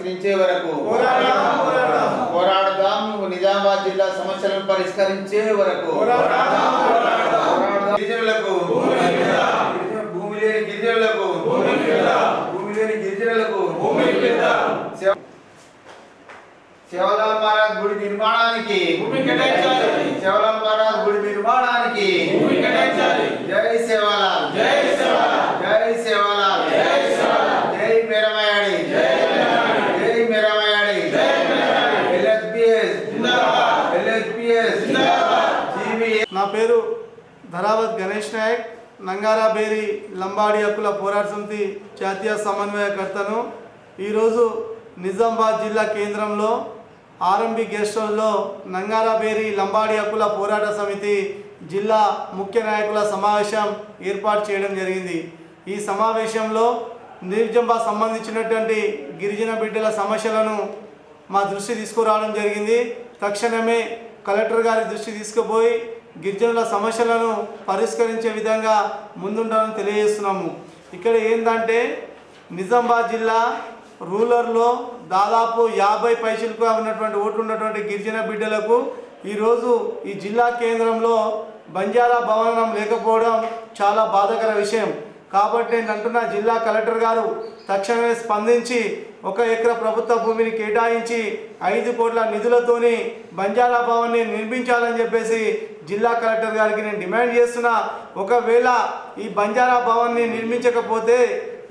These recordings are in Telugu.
పరిష్కరించే వరకు. పోరాడదాం నిజామాబాద్ జిల్లా సమస్యలను పరిష్కరించే వరకు. గిరిజనులకు. భూమి లేని గిరిజనులకు. భూమి లేని గిరిజనులకు. శివలాల్ మహారాజ్ గుడి నిర్మాణానికి. శివలాల్ మహారాజ్ గుడి నిర్మాణానికి. ధరావత్ గణేష్ నాయక్ నంగారాబేరి లంబాడి హక్కుల పోరాట సమితి జాతీయ సమన్వయకర్తను ఈరోజు నిజామాబాద్ జిల్లా కేంద్రంలో ఆర్ఎంబి గెస్ట్ హౌస్లో నంగారాబేరి లంబాడి హక్కుల పోరాట సమితి జిల్లా ముఖ్య నాయకుల సమావేశం ఏర్పాటు చేయడం జరిగింది. ఈ సమావేశంలో నిర్జంబా సంబంధించినటువంటి గిరిజన బిడ్డల సమస్యలను మా దృష్టి తీసుకురావడం జరిగింది. తక్షణమే కలెక్టర్ గారి దృష్టి తీసుకుపోయి గిరిజనుల సమస్యలను పరిష్కరించే విధంగా ముందుండాలని తెలియజేస్తున్నాము. ఇక్కడ ఏంటంటే నిజామాబాద్ జిల్లా రూరల్లో దాదాపు యాభై పైసలుగా ఉన్నటువంటి ఓట్లు ఉన్నటువంటి గిరిజన బిడ్డలకు ఈరోజు ఈ జిల్లా కేంద్రంలో బంజారా భవనం లేకపోవడం చాలా బాధకర విషయం. కాబట్టి నేను అంటున్నా జిల్లా కలెక్టర్ గారు తక్షణమే స్పందించి ఒక ఎకరా ప్రభుత్వ భూమిని కేటాయించి ఐదు కోట్ల నిధులతోని బంజారా భవన్ని నిర్మించాలని చెప్పేసి జిల్లా కలెక్టర్ గారికి నేను డిమాండ్ చేస్తున్నా. ఒకవేళ ఈ బంజారా భవన్ని నిర్మించకపోతే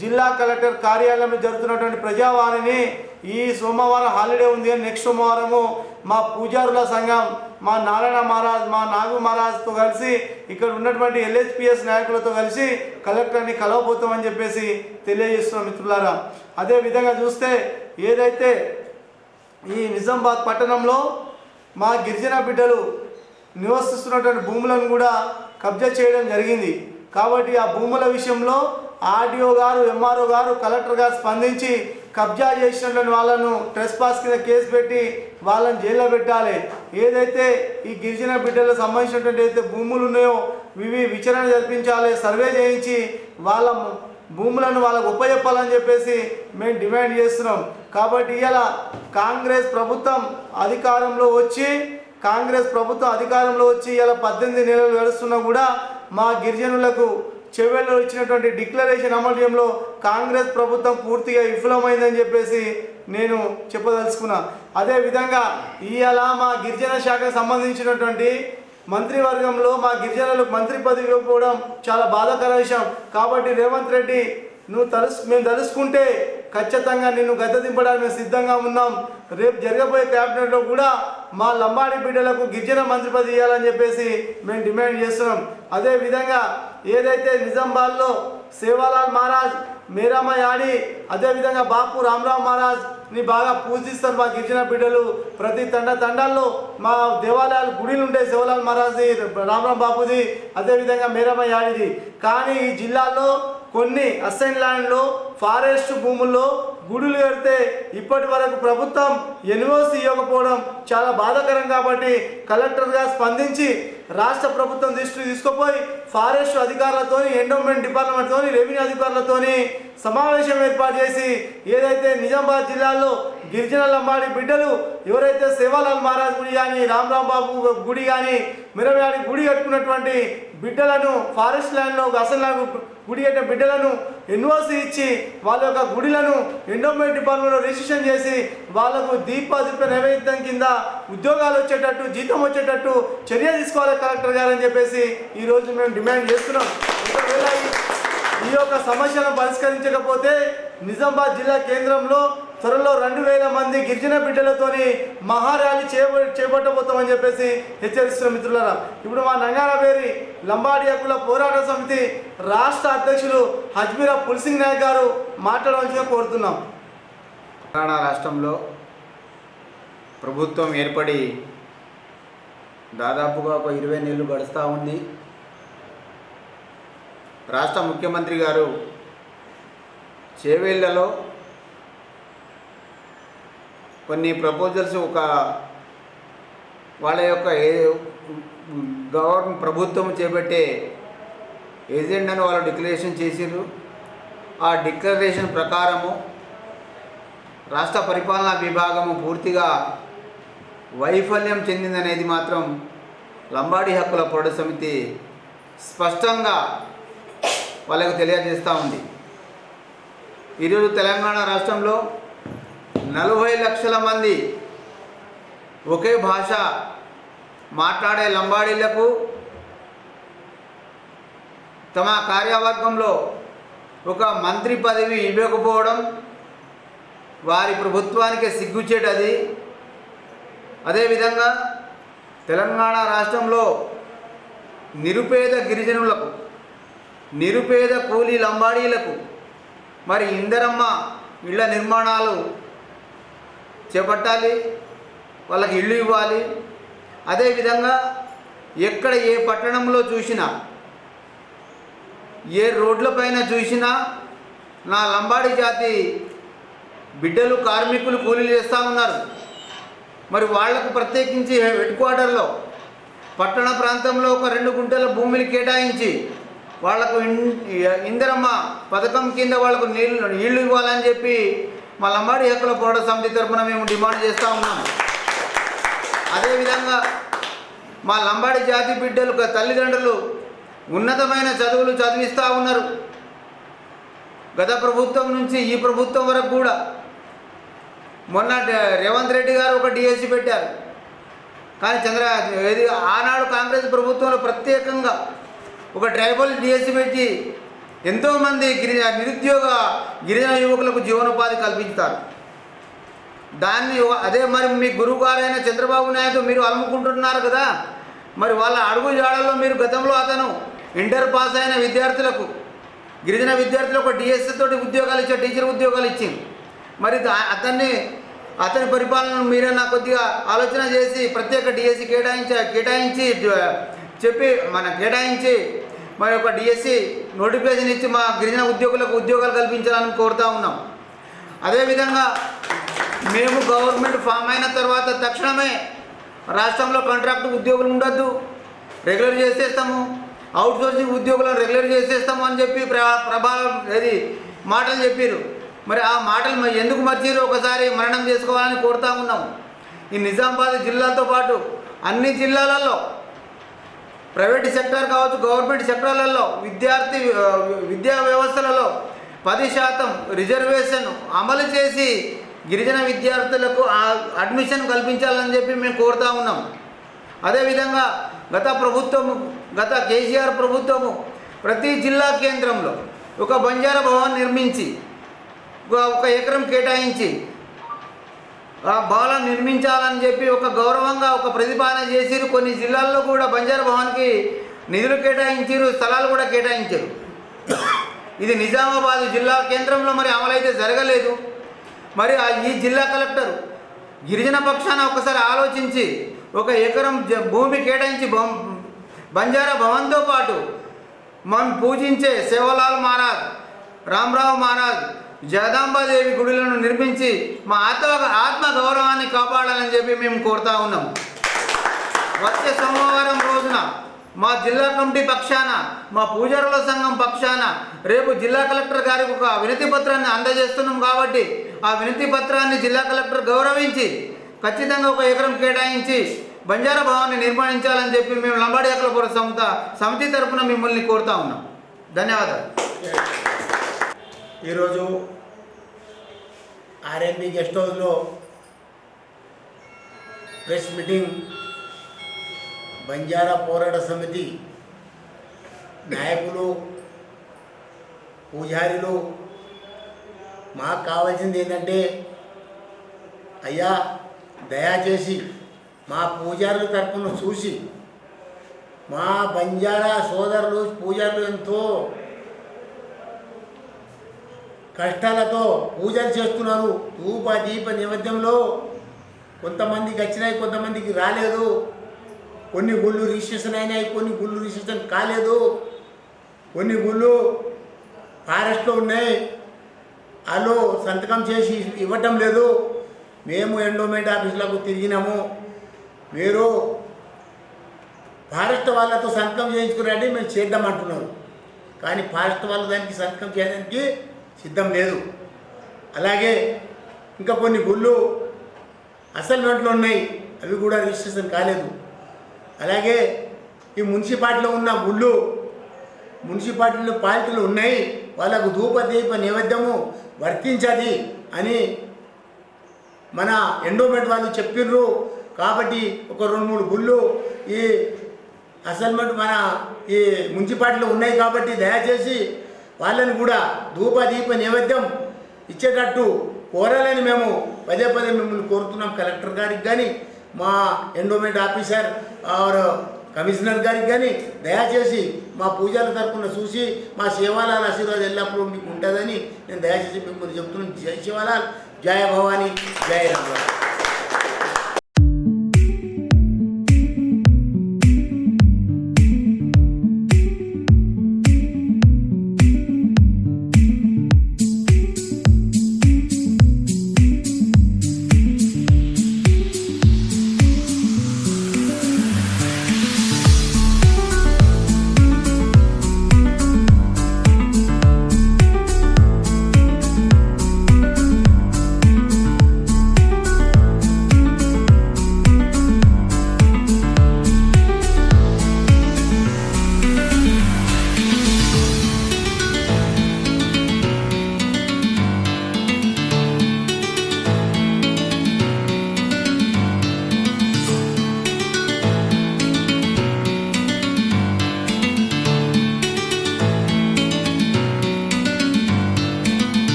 జిల్లా కలెక్టర్ కార్యాలయంలో జరుగుతున్నటువంటి ప్రజావాణిని ఈ సోమవారం హాలిడే ఉంది. అని నెక్స్ట్ సోమవారము మా పూజారుల సంఘం మా నారాయణ మహారాజ్ మా నాగు మహారాజ్తో కలిసి ఇక్కడ ఉన్నటువంటి ఎల్హెచ్పిఎస్ నాయకులతో కలిసి కలెక్టర్ని కలవబోతామని చెప్పేసి తెలియజేస్తున్నాం మిత్రులారా. అదే విధంగా చూస్తే ఏదైతే ఈ నిజామాబాద్ పట్టణంలో మా గిరిజన బిడ్డలు నివసిస్తున్నటువంటి భూములను కూడా కబ్జా చేయడం జరిగింది. కాబట్టి ఆ భూముల విషయంలో ఆర్డీఓ గారు ఎంఆర్ఓ గారు కలెక్టర్ గారు స్పందించి కబ్జా చేసినటువంటి వాళ్ళను ట్రెస్ పాస్ కింద కేసు పెట్టి వాళ్ళని జైల్లో పెట్టాలి. ఏదైతే ఈ గిరిజన బిడ్డలకు సంబంధించినటువంటి అయితే భూములు ఉన్నాయో ఇవి విచారణ జరిపించాలి సర్వే చేయించి వాళ్ళ భూములను వాళ్ళకు ఉపయోగపాలని చెప్పేసి మేము డిమాండ్ చేస్తున్నాం. కాబట్టి ఇలా కాంగ్రెస్ ప్రభుత్వం అధికారంలో వచ్చి కాంగ్రెస్ ప్రభుత్వం అధికారంలో వచ్చి ఇలా పద్దెనిమిది నెలలు గడుస్తున్నా కూడా మా గిరిజనులకు చెవెల్లో ఇచ్చినటువంటి డిక్లరేషన్ అమలు చేయడంలో కాంగ్రెస్ ప్రభుత్వం పూర్తిగా విఫలమైందని చెప్పేసి నేను చెప్పదలుచుకున్నా. అదేవిధంగా ఇవాళ మా గిరిజన శాఖకు సంబంధించినటువంటి మంత్రివర్గంలో మా గిరిజనులకు మంత్రి పదవి ఇవ్వకపోవడం చాలా బాధాకర విషయం. కాబట్టి రేవంత్ రెడ్డి నువ్వు తలుసు మేము తలుసుకుంటే ఖచ్చితంగా నిన్ను గద్దె దింపడానికి మేము సిద్ధంగా ఉన్నాం. రేపు జరగబోయే క్యాబినెట్లో కూడా మా లంబాడి బిడ్డలకు గిరిజన మంత్రి పదవి ఇవ్వాలని చెప్పేసి మేము డిమాండ్ చేస్తున్నాం. అదేవిధంగా ఏదైతే నిజామాబాద్లో సేవాలాల్ మహారాజ్ మేరామ యాడి అదేవిధంగా బాపు రామరావు మహారాజ్ని బాగా పూజిస్తారు మా గిరిజన బిడ్డలు. ప్రతి తండ తండాల్లో మా దేవాలయాలు గుడిలు ఉండే శివలాల్ మహారాజ్ది రామరామ్ బాపుది అదేవిధంగా మేరమ్మ యాడిది. కానీ ఈ జిల్లాలో కొన్ని అసైన్ ల్యాండ్లో ఫారెస్ట్ భూముల్లో గుడులు కడితే ఇప్పటి వరకు ప్రభుత్వం ఎన్ఓసి ఇవ్వకపోవడం చాలా బాధాకరం కాబట్టి కలెక్టర్గా స్పందించి రాష్ట్ర ప్రభుత్వం దృష్టికి తీసుకుపోయి ఫారెస్ట్ అధికారులతోని ఎండోమెంట్ డిపార్ట్మెంట్తో రెవెన్యూ అధికారులతోని సమావేశం ఏర్పాటు చేసి ఏదైతే నిజామాబాద్ జిల్లాలో గిరిజన లంబాడి బిడ్డలు ఎవరైతే సేవాలాల్ మహారాజ్ గుడి కానీ రామరాంబాబు గుడి కానీ మిరమయాడి గుడి కట్టుకున్నటువంటి బిడ్డలను ఫారెస్ట్ ల్యాండ్లో అసలు గుడి కట్టిన బిడ్డలను ఎన్ఓసి ఇచ్చి వాళ్ళ యొక్క గుడిలను ఎండోమెంట్ డిపార్ట్మెంట్లో రిజిస్ట్రేషన్ చేసి వాళ్ళకు దీపాదీప నైవేద్యం కింద ఉద్యోగాలు వచ్చేటట్టు జీతం వచ్చేటట్టు చర్య తీసుకోవాలి కలెక్టర్ గారు అని చెప్పేసి ఈరోజు మేము డిమాండ్ చేస్తున్నాం. ఒకవేళ ఈ- యొక్క సమస్యను పరిష్కరించకపోతే నిజామాబాద్ జిల్లా కేంద్రంలో త్వరలో రెండు వేల మంది గిరిజన బిడ్డలతోని మహార్యాలీ చేప చేపట్టబోతామని చెప్పేసి హెచ్చరిస్తున్న మిత్రులారా. ఇప్పుడు మా నంగారబేరి లంబాడి హక్కుల పోరాట సమితి రాష్ట్ర అధ్యక్షులు హజ్మీరా పుల్సింగ్ నాయక్ గారు మాట్లాడవలసిందిగా కోరుతున్నాం. తెలంగాణ రాష్ట్రంలో ప్రభుత్వం ఏర్పడి దాదాపుగా ఒక ఇరవై నెలలు గడుస్తూ ఉంది. రాష్ట్ర ముఖ్యమంత్రి గారు చేవేళ్ళలో కొన్ని ప్రపోజల్స్ ఒక వాళ్ళ యొక్క ఏ గవర్నమెంట్ ప్రభుత్వం చేపట్టే ఏజెండాను వాళ్ళు డిక్లరేషన్ చేసిర్రు. ఆ డిక్లరేషన్ ప్రకారము రాష్ట్ర పరిపాలనా విభాగము పూర్తిగా వైఫల్యం చెందిందనేది మాత్రం లంబాడి హక్కుల పోరాట సమితి స్పష్టంగా వాళ్ళకు తెలియజేస్తూ ఉంది. ఈరోజు తెలంగాణ రాష్ట్రంలో నలభై లక్షల మంది ఒకే భాష మాట్లాడే లంబాడీలకు తమ కార్యవర్గంలో ఒక మంత్రి పదవి ఇవ్వకపోవడం వారి ప్రభుత్వానికి సిగ్గుచేటది. అదేవిధంగా తెలంగాణ రాష్ట్రంలో నిరుపేద గిరిజనులకు నిరుపేద కూలీ లంబాడీలకు మరి ఇందరమ్మ ఇళ్ళ నిర్మాణాలు చేపట్టాలి వాళ్ళకి ఇల్లు ఇవ్వాలి. అదేవిధంగా ఎక్కడ ఏ పట్టణంలో చూసినా ఏ రోడ్లపైన చూసినా నా లంబాడి జాతి బిడ్డలు కార్మికులు కూలీలు చేస్తూ ఉన్నారు. మరి వాళ్ళకు ప్రత్యేకించి హెడ్ క్వార్టర్లో పట్టణ ప్రాంతంలో ఒక రెండు గుంటల భూమిని కేటాయించి వాళ్ళకు ఇన్- ఇందిరమ్మ పథకం కింద వాళ్ళకు నీళ్ళు నీళ్ళు ఇవ్వాలని చెప్పి మా లంబాడి హక్కుల పోరాట సమితి తరఫున మేము డిమాండ్ చేస్తూ ఉన్నాం. అదేవిధంగా మా లంబాడి జాతి బిడ్డలు తల్లిదండ్రులు ఉన్నతమైన చదువులు చదివిస్తూ ఉన్నారు. గత ప్రభుత్వం నుంచి ఈ ప్రభుత్వం వరకు కూడా మొన్న రేవంత్ రెడ్డి గారు ఒక డిఎస్సి పెట్టారు. కానీ చంద్ర ఆనాడు కాంగ్రెస్ ప్రభుత్వంలో ప్రత్యేకంగా ఒక ట్రైబల్ డిఎస్సి పెట్టి ఎంతోమంది గిరిజన నిరుద్యోగ గిరిజన యువకులకు జీవనోపాధి కల్పించుతారు. దాన్ని అదే మరి మీ గురువు గారైన చంద్రబాబు నాయుడు మీరు అలుముకుంటున్నారు కదా? మరి వాళ్ళ అడుగు జాడల్లో మీరు గతంలో అతను ఇంటర్ పాస్ అయిన విద్యార్థులకు గిరిజన విద్యార్థులకు డిఎస్సి తోటి ఉద్యోగాలు ఇచ్చారు టీచర్ ఉద్యోగాలు ఇచ్చింది. మరి దా- అతన్ని అతని పరిపాలనను మీరైనా కొద్దిగా ఆలోచన చేసి ప్రత్యేక డిఎస్సి కేటాయించ కేటాయించి చెప్పి మన కేటాయించి మరి ఒక డిఎస్సి నోటిఫికేషన్ ఇచ్చి మా గిరిజన ఉద్యోగులకు ఉద్యోగాలు కల్పించాలని కోరుతా ఉన్నాం. అదేవిధంగా మేము గవర్నమెంట్ ఫామ్ అయిన తర్వాత తక్షణమే రాష్ట్రంలో కాంట్రాక్ట్ ఉద్యోగులు ఉండొద్దు రెగ్యులర్ చేసేస్తాము అవుట్ సోర్సింగ్ ఉద్యోగులను రెగ్యులర్ చేసేస్తాము అని చెప్పి ప్ర ప్రభావం ఏది మాటలు చెప్పారు. మరి ఆ మాటలు మరి ఎందుకు మర్చిరు ఒకసారి మరణం చేసుకోవాలని కోరుతా ఉన్నాం. ఈ నిజామాబాద్ జిల్లాతో పాటు అన్ని జిల్లాలలో ప్రైవేట్ సెక్టర్ కావచ్చు గవర్నమెంట్ సెక్టార్లలో విద్యార్థి విద్యా వ్యవస్థలలో పది శాతం రిజర్వేషన్ అమలు చేసి గిరిజన విద్యార్థులకు అడ్మిషన్ కల్పించాలని చెప్పి మేము కోరుతా ఉన్నాం. అదేవిధంగా గత ప్రభుత్వము గత కేసీఆర్ ప్రభుత్వము ప్రతి జిల్లా కేంద్రంలో ఒక బంజారా భవన్ నిర్మించి ఒక- ఎకరం కేటాయించి భవనం నిర్మించాలని చెప్పి ఒక గౌరవంగా ఒక ప్రతిపాదన చేసిరు. కొన్ని జిల్లాల్లో కూడా బంజారు భవన్కి నిధులు కేటాయించారు స్థలాలు కూడా కేటాయించారు. ఇది నిజామాబాద్ జిల్లా కేంద్రంలో మరి అమలైతే జరగలేదు. మరి ఆ ఈ జిల్లా కలెక్టర్ గిరిజన పక్షాన ఒకసారి ఆలోచించి ఒక ఎకరం భూమి కేటాయించి బంజారా భవన్తో పాటు మనం పూజించే సేవలాల్ మహారాజ్ రామరావు మహారాజ్ జగదాంబాదేవి గుడులను నిర్మించి మా ఆత్మ ఆత్మ గౌరవాన్ని కాపాడాలని చెప్పి మేము కోరుతా ఉన్నాం. వచ్చే సోమవారం రోజున మా జిల్లా కమిటీ పక్షాన మా పూజారుల సంఘం పక్షాన రేపు జిల్లా కలెక్టర్ గారికి ఒక వినతి పత్రాన్ని అందజేస్తున్నాం కాబట్టి ఆ వినతి పత్రాన్ని జిల్లా కలెక్టర్ గౌరవించి ఖచ్చితంగా ఒక ఎకరం కేటాయించి బంజారా భవన్ని నిర్మాణించాలని చెప్పి మేము లంబాడి హక్కుల పుర సంస్థ సమితి తరపున మిమ్మల్ని కోరుతా ఉన్నాం. ధన్యవాదాలు. ఈరోజు ఆర్ఎంబి గెస్ట్ హౌస్లో ప్రెస్ మీటింగ్ బంజారా పోరాట సమితి నాయకులు పూజారిలు మాకు కావాల్సింది ఏంటంటే అయ్యా దయచేసి మా పూజారుల తరపున చూసి మా బంజారా సోదరులు పూజారులు ఎంతో కష్టాలతో పూజలు చేస్తున్నారు. ధూప దీప నేపథ్యంలో కొంతమందికి వచ్చినాయి కొంతమందికి రాలేదు. కొన్ని గుళ్ళు రిజిస్ట్రేషన్ అయినాయి కొన్ని గుళ్ళు రిజిస్ట్రేషన్ కాలేదు. కొన్ని గుళ్ళు ఫారెస్ట్లో ఉన్నాయి. వాళ్ళు సంతకం చేసి ఇవ్వటం లేదు. మేము ఎండోమెంట్ ఆఫీసులకు తిరిగినాము. మీరు ఫారెస్ట్ వాళ్ళతో సంతకం చేయించుకురండి మేము చేద్దామంటున్నారు కానీ ఫారెస్ట్ వాళ్ళు దానికి సంతకం చేయడానికి సిద్ధం లేదు. అలాగే ఇంకా కొన్ని గుళ్ళు అసైన్మెంట్లు ఉన్నాయి. అవి కూడా రిజిస్ట్రేషన్ కాలేదు. అలాగే ఈ మున్సిపాలిటీలో ఉన్న గుళ్ళు మున్సిపాలిటీలో పాలిటీలు ఉన్నాయి. వాళ్ళకు ధూప దీప నైవేద్యము వర్తించది అని మన ఎండోమెంట్ వాళ్ళు చెప్పిర్రు. కాబట్టి ఒక రెండు మూడు గుళ్ళు ఈ అసైన్మెంట్ మన ఈ మున్సిపాలిటీలో ఉన్నాయి కాబట్టి దయచేసి వాళ్ళని కూడా ధూప దీప నైవేద్యం ఇచ్చేటట్టు కోరాలని మేము పదే పదే మిమ్మల్ని కోరుతున్నాం. కలెక్టర్ గారికి కానీ మా ఎండోమెంట్ ఆఫీసర్ ఆర్ కమిషనర్ గారికి కానీ దయచేసి మా పూజల తరపున చూసి మా శివాలాల ఆశీర్వాదం ఎల్లప్పుడూ మీకు ఉంటుందని నేను దయచేసి మిమ్మల్ని చెప్తున్నాను. జై శివాలాల్ జయ భవానీ జయ రామరాజు